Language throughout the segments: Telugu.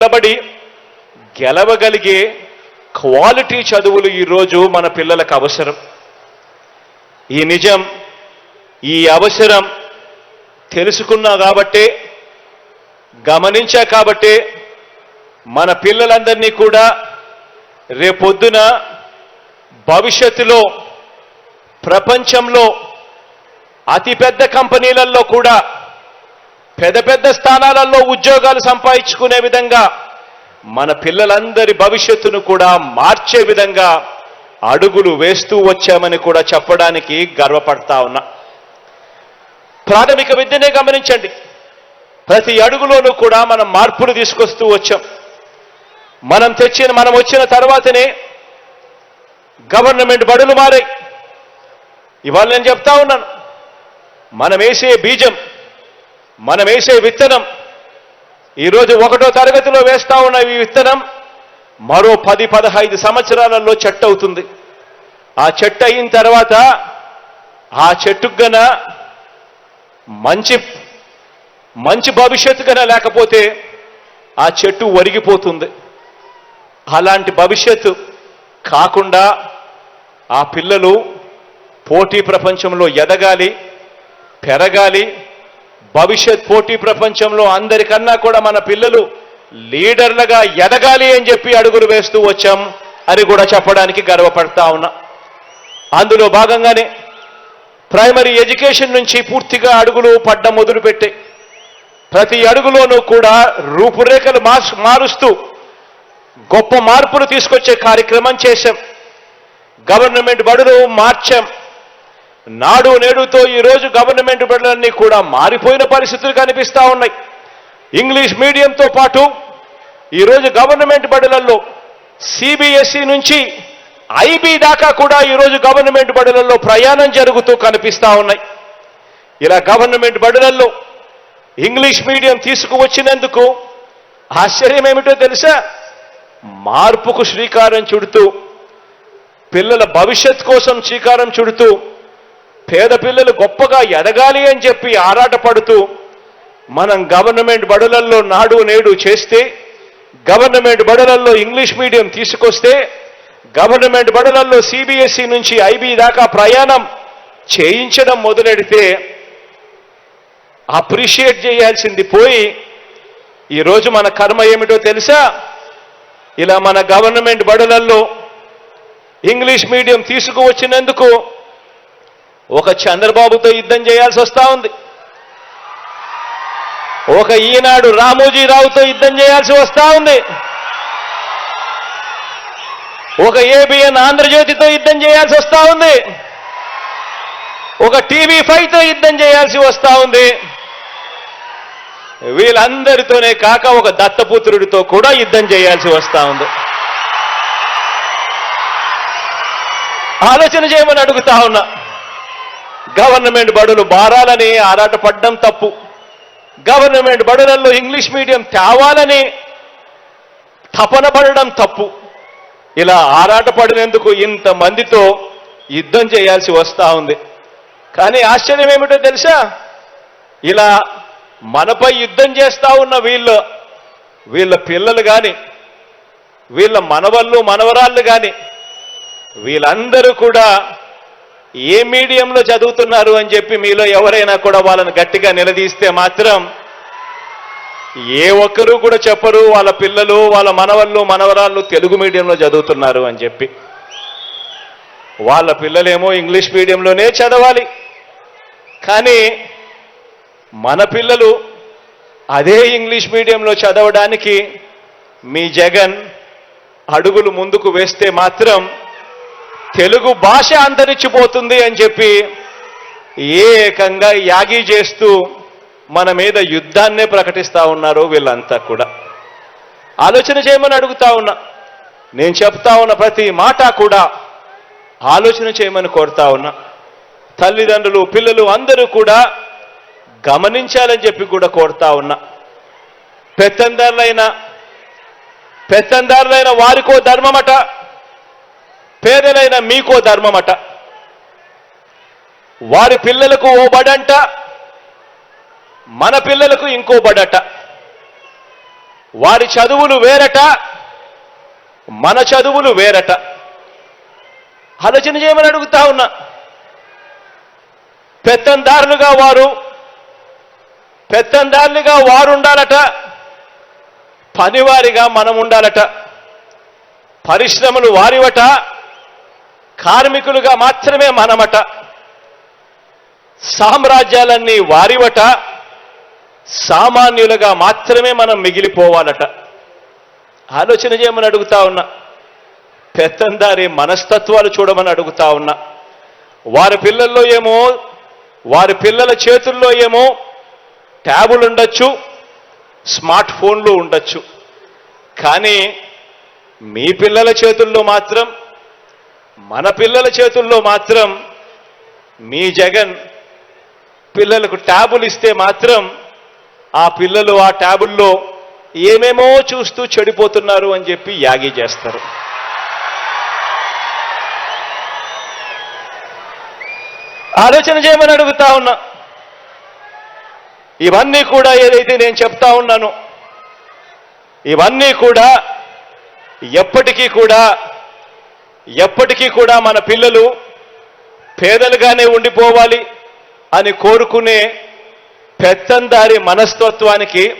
కష్టపడి గెలవగలిగే క్వాలిటీ చదువులు ఈరోజు మన పిల్లలకు అవసరం. ఈ నిజం ఈ అవసరం తెలుసుకున్నా కాబట్టే గమనించా కాబట్టే మన పిల్లలందరినీ కూడా రేపొద్దున భవిష్యత్తులో ప్రపంచంలో అతిపెద్ద కంపెనీలలో కూడా పెద్ద పెద్ద స్థానాలలో ఉద్యోగాలు సంపాదించుకునే విధంగా మన పిల్లలందరి భవిష్యత్తును కూడా మార్చే విధంగా అడుగులు వేస్తూ వచ్చామని కూడా చెప్పడానికి గర్వపడతా ఉన్నా. ప్రాథమిక విద్యనే గమనించండి. ప్రతి అడుగులోనూ కూడా మనం మార్పులు తీసుకొస్తూ వచ్చాం. మనం తెచ్చిన మనం వచ్చిన తర్వాతనే గవర్నమెంట్ బడులు మారాయి. ఇవాళ నేను చెప్తా ఉన్నాను. మనం వేసే బీజం మనం వేసే విత్తనం. ఈరోజు ఒకటో తరగతిలో వేస్తా ఉన్న ఈ విత్తనం మరో పది పదహైదు సంవత్సరాలలో చెట్టు అవుతుంది. ఆ చెట్టు అయిన తర్వాత ఆ చెట్టుకు గన మంచి మంచి భవిష్యత్తు గన లేకపోతే ఆ చెట్టు ఒరిగిపోతుంది. అలాంటి భవిష్యత్తు కాకుండా ఆ పిల్లలు పోటీ ప్రపంచంలో ఎదగాలి పెరగాలి భవిష్యత్ పోటీ ప్రపంచంలో అందరికన్నా కూడా మన పిల్లలు లీడర్లుగా ఎదగాలి అని చెప్పి అడుగులు వేస్తూ వచ్చాం అని కూడా చెప్పడానికి గర్వపడతా ఉన్నా. అందులో భాగంగానే ప్రైమరీ ఎడ్యుకేషన్ నుంచి పూర్తిగా అడుగులు పడ్డం మొదలుపెట్టే. ప్రతి అడుగులోనూ కూడా రూపురేఖలు మారుస్తూ గొప్ప మార్పులు తీసుకొచ్చే కార్యక్రమం చేశాం. గవర్నమెంట్ బడులు మార్చాం. నాడు నేడుతో ఈరోజు గవర్నమెంట్ బడులన్నీ కూడా మారిపోయిన పరిస్థితులు కనిపిస్తూ ఉన్నాయి. ఇంగ్లీష్ మీడియంతో పాటు ఈరోజు గవర్నమెంట్ బడులలో సిబిఎస్ఈ నుంచి ఐబీ దాకా కూడా ఈరోజు గవర్నమెంట్ బడులలో ప్రయాణం జరుగుతూ కనిపిస్తా ఉన్నాయి. ఇలా గవర్నమెంట్ బడులలో ఇంగ్లీష్ మీడియం తీసుకువచ్చినందుకు ఆశ్చర్యం ఏమిటో తెలుసా? మార్పుకు శ్రీకారం చుడుతూ పిల్లల భవిష్యత్ కోసం శ్రీకారం చుడుతూ పేద పిల్లలు గొప్పగా ఎదగాలి అని చెప్పి ఆరాటపడుతూ మనం గవర్నమెంట్ బడులల్లో నాడు నేడు చేస్తే గవర్నమెంట్ బడులల్లో ఇంగ్లీష్ మీడియం తీసుకొస్తే గవర్నమెంట్ బడులల్లో సిబిఎస్ఈ నుంచి ఐబీ దాకా ప్రయాణం చేయించడం మొదలెడితే అప్రిషియేట్ చేయాల్సింది పోయి ఈరోజు మన కర్మ ఏమిటో తెలుసా? ఇలా మన గవర్నమెంట్ బడులల్లో ఇంగ్లీష్ మీడియం తీసుకువచ్చినందుకు ఒక చంద్రబాబుతో యుద్ధం చేయాల్సి వస్తా ఉంది. ఒక ఈనాడు రామోజీరావుతో యుద్ధం చేయాల్సి వస్తా ఉంది. ఒక ఏబిఎన్ ఆంధ్రజ్యోతితో యుద్ధం చేయాల్సి వస్తా ఉంది. ఒక టీవీ ఫైవ్తో యుద్ధం చేయాల్సి వస్తా ఉంది. వీళ్ళందరితోనే కాక ఒక దత్తపుత్రుడితో కూడా యుద్ధం చేయాల్సి వస్తా ఉంది. ఆలోచన చేయమని అడుగుతా ఉన్నా. గవర్నమెంట్ బడులు బారాలని ఆరాటపడ్డం తప్పు. గవర్నమెంట్ బడులలో ఇంగ్లీష్ మీడియం తేవాలని తపన పడడం తప్పు. ఇలా ఆరాటపడినందుకు ఇంతమందితో యుద్ధం చేయాల్సి వస్తూ ఉంది. కానీ ఆశ్చర్యం ఏమిటో తెలుసా? ఇలా మనపై యుద్ధం చేస్తూ ఉన్న వీళ్ళు వీళ్ళ పిల్లలు కానీ వీళ్ళ మనవళ్ళు మనవరాళ్ళు కానీ వీళ్ళందరూ కూడా ఏ మీడియంలో చదువుతున్నారు అని చెప్పి మీలో ఎవరైనా కూడా వాళ్ళని గట్టిగా నిలదీస్తే మాత్రం ఏ ఒక్కరూ కూడా చెప్పరు వాళ్ళ పిల్లలు వాళ్ళ మనవళ్ళు మనవరాళ్ళు తెలుగు మీడియంలో చదువుతున్నారు అని చెప్పి. వాళ్ళ పిల్లలేమో ఇంగ్లీష్ మీడియంలోనే చదవాలి. కానీ మన పిల్లలు అదే ఇంగ్లీష్ మీడియంలో చదవడానికి మీ జగన్ అడుగులు ముందుకు వేస్తే మాత్రం తెలుగు భాష అంతరించిపోతుంది అని చెప్పి ఏకంగా యాగి చేస్తూ మన మీద యుద్ధాన్నే ప్రకటిస్తూ ఉన్నారు వీళ్ళంతా కూడా. ఆలోచన చేయమని అడుగుతా ఉన్నా. నేను చెప్తా ఉన్న ప్రతి మాట కూడా ఆలోచన చేయమని కోరుతా ఉన్నా. తల్లిదండ్రులు పిల్లలు అందరూ కూడా గమనించాలని చెప్పి కూడా కోరుతా ఉన్నా. పెత్తందారులైన పెత్తందారులైన వారికో ధర్మమట పేదలైన మీకో ధర్మమట. వారి పిల్లలకు ఓ బడంట మన పిల్లలకు ఇంకో బడట. వారి చదువులు వేరట మన చదువులు వేరట. ఆలోచన చేయమని అడుగుతా ఉన్నా. పెత్తందారులుగా వారు పెత్తందారులుగా వారు ఉండాలట పనివారిగా మనం ఉండాలట. పరిశ్రమలు వారివట కార్మికులుగా మాత్రమే మనమట. సామ్రాజ్యాలన్నీ వారివట. సామాన్యులుగా మాత్రమే మనం మిగిలిపోవాలట. ఆలోచన చేయమని అడుగుతా ఉన్నా. పెత్తందారి మనస్తత్వాలు చూడమని అడుగుతా ఉన్నా. వారి పిల్లల్లో ఏమో వారి పిల్లల చేతుల్లో ఏమో ట్యాబులు ఉండొచ్చు స్మార్ట్ ఫోన్లు ఉండొచ్చు. కానీ మీ పిల్లల చేతుల్లో మాత్రం మన పిల్లల చేతుల్లో మాత్రం మీ జగన్ పిల్లలకు ట్యాబులు ఇస్తే మాత్రం ఆ పిల్లలు ఆ ట్యాబుల్లో ఏమేమో చూస్తూ చెడిపోతున్నారు అని చెప్పి యాగి చేస్తారు. ఆలోచన చేయమని అడుగుతా ఉన్నా. ఇవన్నీ కూడా ఏదైతే నేను చెప్తా ఉన్నాను ఇవన్నీ కూడా ఎప్పటికీ కూడా ఎప్పటికీ కూడా మన పిల్లలు పేదలుగానే ఉండిపోవాలి అని కోరుకునే పెత్తందారి మనస్తత్వానికి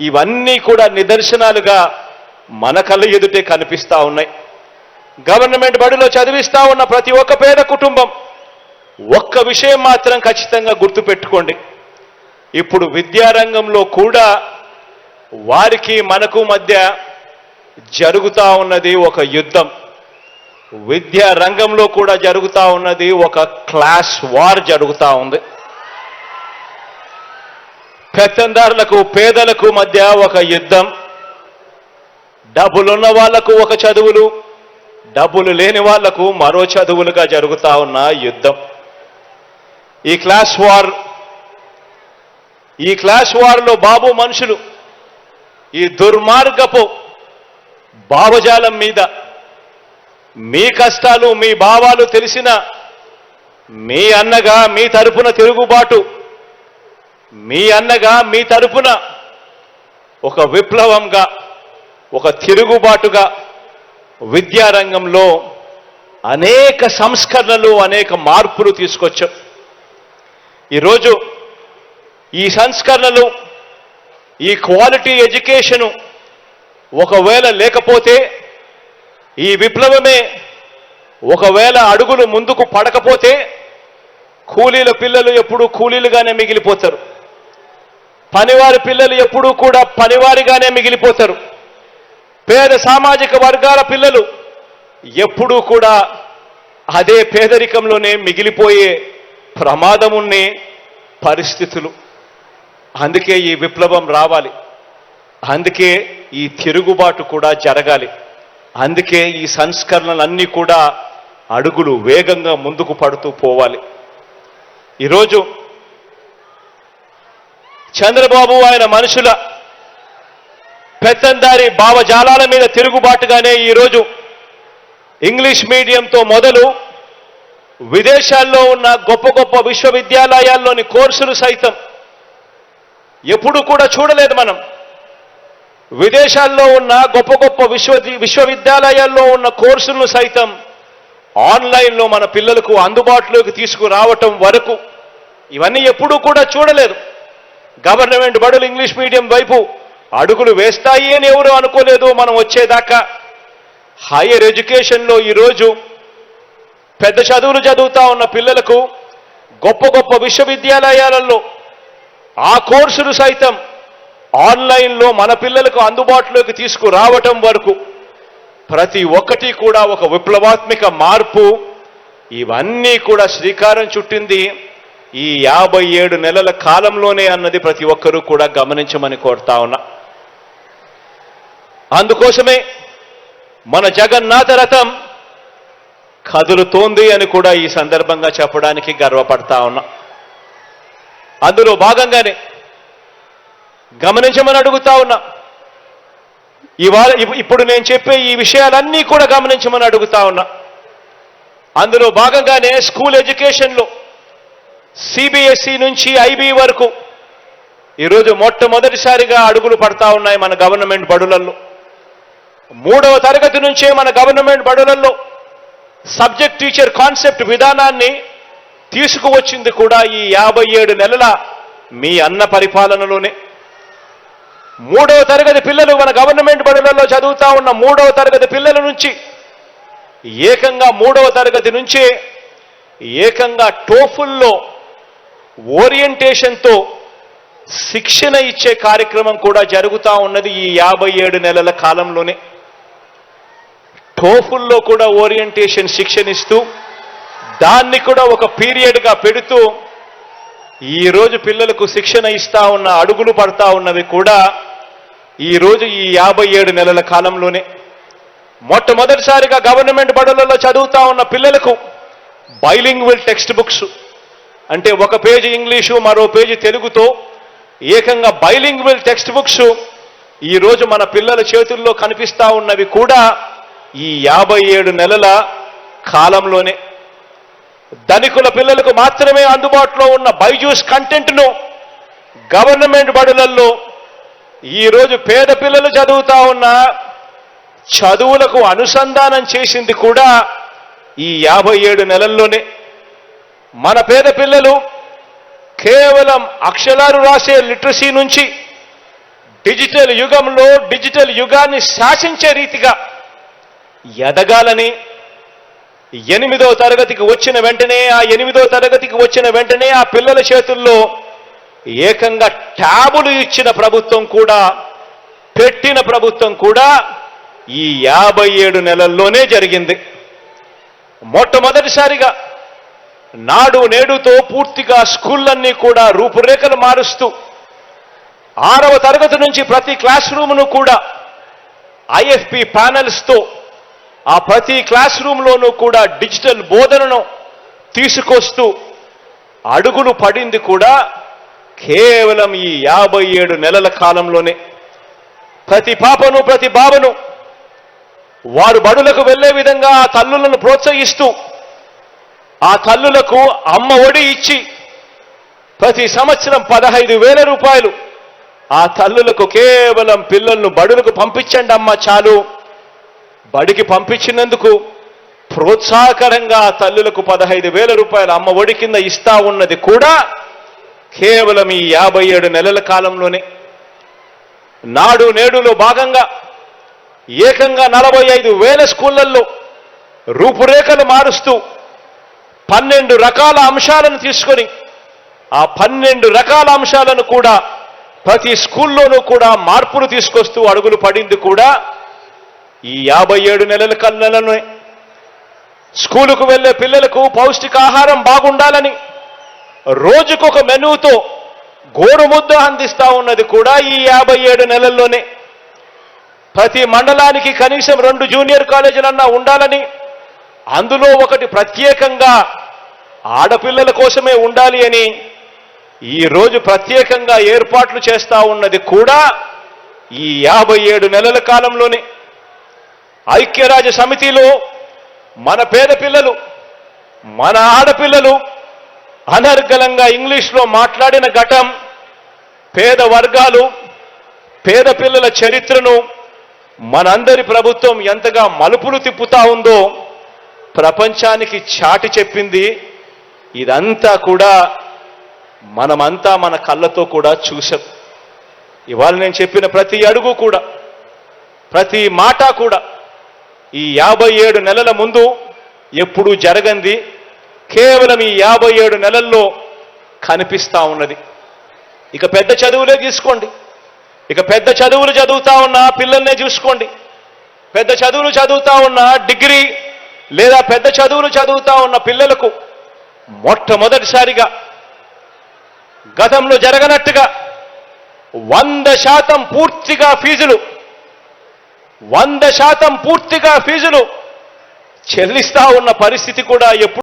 ఇవన్నీ కూడా నిదర్శనాలుగా మన కళ్ళ ఎదుటే కనిపిస్తూ ఉన్నాయి. గవర్నమెంట్ బడిలో చదివిస్తూ ఉన్న ప్రతి ఒక్క పేద కుటుంబం ఒక్క విషయం మాత్రం ఖచ్చితంగా గుర్తుపెట్టుకోండి. ఇప్పుడు విద్యారంగంలో కూడా వారికి మనకు మధ్య జరుగుతూ ఉన్నది ఒక యుద్ధం. విద్యా రంగంలో కూడా జరుగుతూ ఉన్నది ఒక క్లాస్ వార్ జరుగుతూ ఉంది. పెత్తందారులకు పేదలకు మధ్య ఒక యుద్ధం. డబ్బులున్న వాళ్ళకు ఒక చదువులు డబ్బులు లేని వాళ్ళకు మరో చదువులుగా జరుగుతూ ఉన్న యుద్ధం. ఈ క్లాస్ వార్ ఈ క్లాస్ వార్లో బాబు మనుషులు ఈ దుర్మార్గపు భావజాలం మీద మీ కష్టాలు మీ భావాలు తెలిసిన మీ అన్నగా మీ తరపున తిరుగుబాటు మీ అన్నగా మీ తరపున ఒక విప్లవంగా ఒక తిరుగుబాటుగా విద్యారంగంలో అనేక సంస్కరణలు అనేక మార్పులు తీసుకొచ్చాం. ఈరోజు ఈ సంస్కరణలు ఈ క్వాలిటీ ఎడ్యుకేషను ఒకవేళ లేకపోతే ఈ విప్లవమే ఒకవేళ అడుగులు ముందుకు పడకపోతే కూలీల పిల్లలు ఎప్పుడూ కూలీలుగానే మిగిలిపోతారు. పనివారి పిల్లలు ఎప్పుడూ కూడా పనివారిగానే మిగిలిపోతారు. పేద సామాజిక వర్గాల పిల్లలు ఎప్పుడూ కూడా అదే పేదరికంలోనే మిగిలిపోయే ప్రమాదమున్నే పరిస్థితులు. అందుకే ఈ విప్లవం రావాలి. అందుకే ఈ తిరుగుబాటు కూడా జరగాలి. అందుకే ఈ సంస్కరణలన్నీ కూడా అడుగులు వేగంగా ముందుకు పడుతూ పోవాలి. ఈరోజు చంద్రబాబు ఆయన మనుషుల పెత్తందారి భావజాలాల మీద తిరుగుబాటుగానే ఈరోజు ఇంగ్లీష్ మీడియంతో మొదలు విదేశాల్లో ఉన్న గొప్ప గొప్ప విశ్వవిద్యాలయాల్లోని కోర్సులు సైతం ఎప్పుడు కూడా చూడలేదు మనం. విదేశాల్లో ఉన్న గొప్ప గొప్ప విశ్వ విశ్వవిద్యాలయాల్లో ఉన్న కోర్సులను సైతం ఆన్లైన్లో మన పిల్లలకు అందుబాటులోకి తీసుకురావటం వరకు ఇవన్నీ ఎప్పుడూ కూడా చూడలేదు. గవర్నమెంట్ బడులు ఇంగ్లీష్ మీడియం వైపు అడుగులు వేస్తాయి అని ఎవరు అనుకోలేదు. మనం వచ్చేదాకా హైయర్ ఎడ్యుకేషన్లో ఈరోజు పెద్ద చదువులు చదువుతా ఉన్న పిల్లలకు గొప్ప గొప్ప విశ్వవిద్యాలయాలలో ఆ కోర్సులు సైతం ఆన్లైన్లో మన పిల్లలకు అందుబాటులోకి తీసుకురావటం వరకు ప్రతి ఒక్కటి కూడా ఒక విప్లవాత్మక మార్పు. ఇవన్నీ కూడా శ్రీకారం చుట్టింది ఈ యాభై ఏడు నెలల కాలంలోనే అన్నది ప్రతి ఒక్కరూ కూడా గమనించమని కోరుతా ఉన్నా. అందుకోసమే మన జగన్నాథ రథం కదులుతోంది అని కూడా ఈ సందర్భంగా చెప్పడానికి గర్వపడతా ఉన్నా. అందులో భాగంగానే గమనించమని అడుగుతా ఉన్నా. ఇవాళ ఇప్పుడు నేను చెప్పే ఈ విషయాలన్నీ కూడా గమనించమని అడుగుతా ఉన్నా. అందులో భాగంగానే స్కూల్ ఎడ్యుకేషన్లో సిబిఎస్ఈ నుంచి ఐబీ వరకు ఈరోజు మొట్టమొదటిసారిగా అడుగులు పడతా ఉన్నాయి మన గవర్నమెంట్ బడులల్లో. మూడవ తరగతి నుంచే మన గవర్నమెంట్ బడులల్లో సబ్జెక్ట్ టీచర్ కాన్సెప్ట్ విధానాన్ని తీసుకువచ్చింది కూడా ఈ యాభై ఏడు నెలల మీ అన్న పరిపాలనలోనే. మూడవ తరగతి పిల్లలు మన గవర్నమెంట్ బడులలో చదువుతా ఉన్న మూడవ తరగతి పిల్లల నుంచి ఏకంగా మూడవ తరగతి నుంచే ఏకంగా టోఫుల్లో ఓరియంటేషన్తో శిక్షణ ఇచ్చే కార్యక్రమం కూడా జరుగుతూ ఉన్నది ఈ యాభై ఏడు నెలల కాలంలోనే. టోఫుల్లో కూడా ఓరియంటేషన్ శిక్షణ ఇస్తూ దాన్ని కూడా ఒక పీరియడ్గా పెడుతూ ఈరోజు పిల్లలకు శిక్షణ ఇస్తా ఉన్న అడుగులు పడతా ఉన్నవి కూడా ఈరోజు ఈ యాభై ఏడు నెలల కాలంలోనే మొట్టమొదటిసారిగా గవర్నమెంట్ బడులలో చదువుతా ఉన్న పిల్లలకు బైలింగ్వల్ టెక్స్ట్ బుక్స్ అంటే ఒక పేజీ ఇంగ్లీషు మరో పేజీ తెలుగుతో ఏకంగా బైలింగ్వల్ టెక్స్ట్ బుక్స్ ఈరోజు మన పిల్లల చేతుల్లో కనిపిస్తూ ఉన్నవి కూడా ఈ యాభై ఏడు నెలల కాలంలోనే. ధనికుల పిల్లలకు మాత్రమే అందుబాటులో ఉన్న బైజూస్ కంటెంట్ను గవర్నమెంట్ బడులలో ఈరోజు పేద పిల్లలు చదువుతా ఉన్న చదువులకు అనుసంధానం చేసింది కూడా ఈ యాభై ఏడు నెలల్లోనే. మన పేద పిల్లలు కేవలం అక్షరాలు రాసే లిటరసీ నుంచి డిజిటల్ యుగంలో డిజిటల్ యుగాన్ని శాసించే రీతిగా ఎదగాలని ఎనిమిదో తరగతికి వచ్చిన వెంటనే ఆ ఎనిమిదో తరగతికి వచ్చిన వెంటనే ఆ పిల్లల చేతుల్లో ఏకంగా ట్యాబులు ఇచ్చిన ప్రభుత్వం కూడా పెట్టిన ప్రభుత్వం కూడా ఈ యాభై ఏడు నెలల్లోనే జరిగింది. మొట్టమొదటిసారిగా నాడు నేడుతో పూర్తిగా స్కూళ్ళన్నీ కూడా రూపురేఖలు మారుస్తూ ఆరవ తరగతి నుంచి ప్రతి క్లాస్ రూమ్ను కూడా ఐఎఫ్పి ప్యానెల్స్తో ఆ ప్రతి క్లాస్ రూమ్లోనూ కూడా డిజిటల్ బోధనను తీసుకొస్తూ అడుగులు పడింది కూడా కేవలం ఈ యాభై ఏడు నెలల కాలంలోనే ప్రతి పాపను ప్రతి బాబను వారు బడులకు వెళ్ళే విధంగా ఆ తల్లులను ప్రోత్సహిస్తూ ఆ తల్లులకు అమ్మ ఒడి ఇచ్చి ప్రతి సంవత్సరం పదహైదు వేల రూపాయలు ఆ తల్లులకు కేవలం పిల్లలను బడులకు పంపించండి అమ్మ చాలు. బడికి పంపించినందుకు ప్రోత్సాహకరంగా ఆ తల్లులకు పదహైదు వేల రూపాయలు అమ్మ ఒడి కింద ఇస్తా ఉన్నది కూడా కేవలం ఈ యాభై ఏడు నెలల కాలంలోనే నాడు నేడులో భాగంగా ఏకంగా నలభై ఐదు వేల స్కూళ్ళలో రూపురేఖలు మారుస్తూ పన్నెండు రకాల అంశాలను తీసుకొని ఆ పన్నెండు రకాల అంశాలను కూడా ప్రతి స్కూల్లోనూ కూడా మార్పులు తీసుకొస్తూ అడుగులు పడింది కూడా ఈ యాభై ఏడు నెలల కళ్ళలోనే స్కూలుకు వెళ్ళే పిల్లలకు పౌష్టికాహారం బాగుండాలని రోజుకొక మెనూతో గోరు ముద్ద అందిస్తా ఉన్నది కూడా ఈ యాభై ఏడు నెలల్లోనే. ప్రతి మండలానికి కనీసం రెండు జూనియర్ కాలేజీలన్నా ఉండాలని అందులో ఒకటి ప్రత్యేకంగా ఆడపిల్లల కోసమే ఉండాలి అని ఈ రోజు ప్రత్యేకంగా ఏర్పాట్లు చేస్తా ఉన్నది కూడా ఈ యాభై ఏడు నెలల కాలంలోనే. ఐక్యరాజ్య సమితిలో మన పేద పిల్లలు మన ఆడపిల్లలు అనర్గళంగా ఇంగ్లీష్లో మాట్లాడిన ఘటం పేద వర్గాలు పేద పిల్లల చరిత్రను మనందరి ప్రభుత్వం ఎంతగా మలుపులు తిప్పుతా ఉందో ప్రపంచానికి చాటి చెప్పింది. ఇదంతా కూడా మనమంతా మన కళ్ళతో కూడా చూసాం ఇవాళ నేను చెప్పిన ప్రతి అడుగు కూడా ప్రతి మాట కూడా ఈ యాభై ఏడు నెలల ముందు ఎప్పుడూ జరగంది. కేవలం ఈ యాభై ఏడు నెలల్లో కనిపిస్తా ఉన్నది. ఇక పెద్ద చదువులే తీసుకోండి. ఇక పెద్ద చదువులు చదువుతా ఉన్న పిల్లల్నే చూసుకోండి. పెద్ద చదువులు చదువుతా ఉన్న డిగ్రీ లేదా పెద్ద చదువులు చదువుతా ఉన్న పిల్లలకు మొట్టమొదటిసారిగా గతంలో జరగనట్టుగా వంద శాతం పూర్తిగా ఫీజులు వంద శాతం పూర్తిగా ఫీజులు చెల్లిస్తా ఉన్న పరిస్థితి కూడా ఎప్పుడు